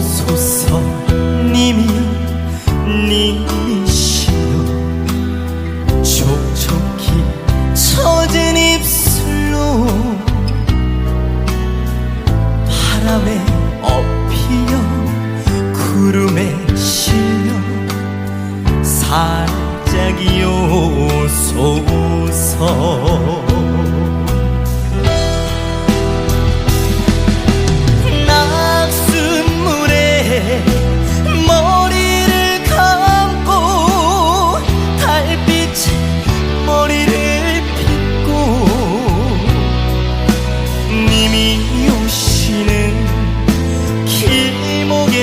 오소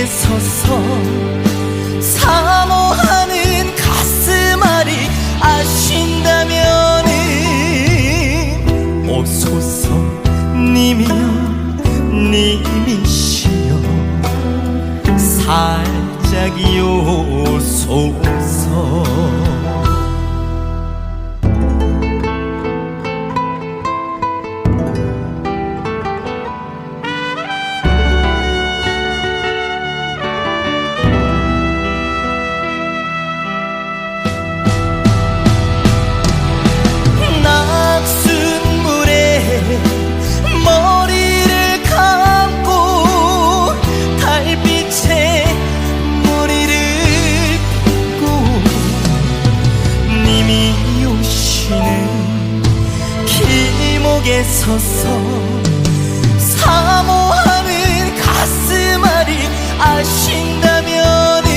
서서 사모하는 가슴앓이 아신다면은 오소서 님이여 님이시여. 살짝이요 소 길목에 서서 사모하는 가슴앓이 아신다면은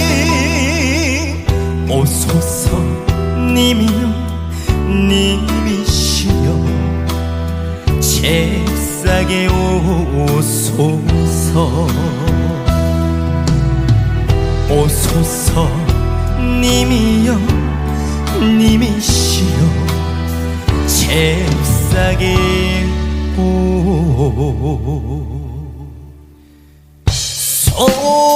오소서 님이여 님이시여. 잽싸게 오소서. 오소서 님이여 님이시여. 잽싸게 고